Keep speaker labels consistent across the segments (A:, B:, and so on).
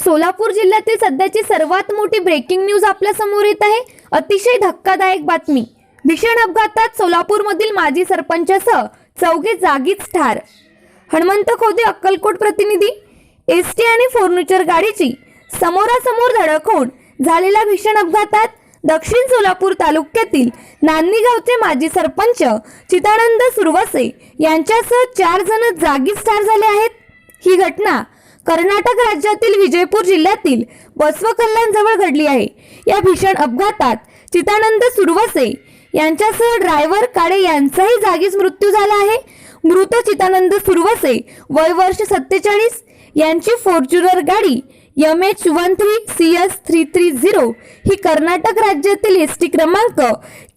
A: सोलापूर जिल्ह्यातील सध्याची सर्वात मोठी ब्रेकिंग न्यूज आपल्यासमोर येत आहे. अतिशय धक्कादायक बातमी. भीषण अपघातात सोलापूरमधील माजी सरपंचासह चौघे जागीच ठार. हनुमंत खोदे अक्कलकोट प्रतिनिधी. एस टी आणि फर्निचर गाडीची समोरासमोर धडक होऊन झालेल्या भीषण अपघातात दक्षिण सोलापूर तालुक्यातील नांदी गावचे माजी सरपंच चितानंद सुरवसे यांच्यासह चार जण जागीच ठार झाले आहेत. ही घटना कर्नाटक राज्यातील विजयपूर जिल्ह्यातील बसव जवळ घडली आहे. या भीषण अपघातात चितानंद सुरवसे यांच्यासह ड्रायव्हर काळे यांचाही जागीच मृत्यू झाला आहे. मृत चितानंद सुरवसे वय वर्ष सत्तेचाळीस यांची फॉर्च्युनर गाडी M H one three C S three three zero ही कर्नाटक राज्यातील एस टी क्रमांक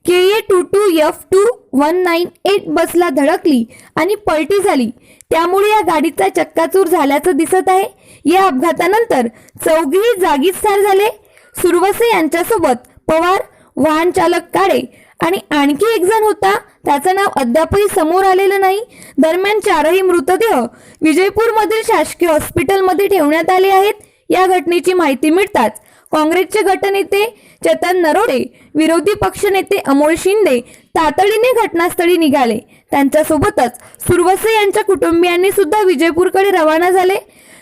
A: K A two two F two one nine eight बसला धडकली आणि पलटी झाली. त्यामुळे या गाडीचा चक्काचूर झाल्याचं दिसत आहे. या अपघातानंतर चौघेही जागीच ठार झाले. सुरवसे यांच्यासोबत पवार वाहन चालक काळे आणि आणखी एक जण होता. त्याचं नाव अद्यापही समोर आलेलं नाही. दरम्यान चारही मृतदेह विजयपूरमधील शासकीय हॉस्पिटलमध्ये ठेवण्यात आले आहेत. या घटनेची माहिती मिळताच काँग्रेसचे गटनेते चेतन नरोडे विरोधी पक्षनेते अमोल शिंदे तातडीने घटनास्थळी निघाले. त्यांच्यासोबतच सुरवसे यांच्या कुटुंबियांनी सुद्धा विजयपूरकडे रवाना झाले.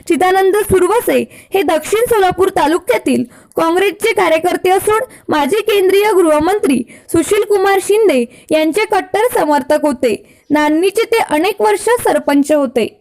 A: चिदानंद सुरवसे हे दक्षिण सोलापूर तालुक्यातील काँग्रेसचे कार्यकर्ते असून माजी केंद्रीय गृहमंत्री सुशील कुमार शिंदे यांचे कट्टर समर्थक होते. नान्नीचे ते अनेक वर्ष सरपंच होते.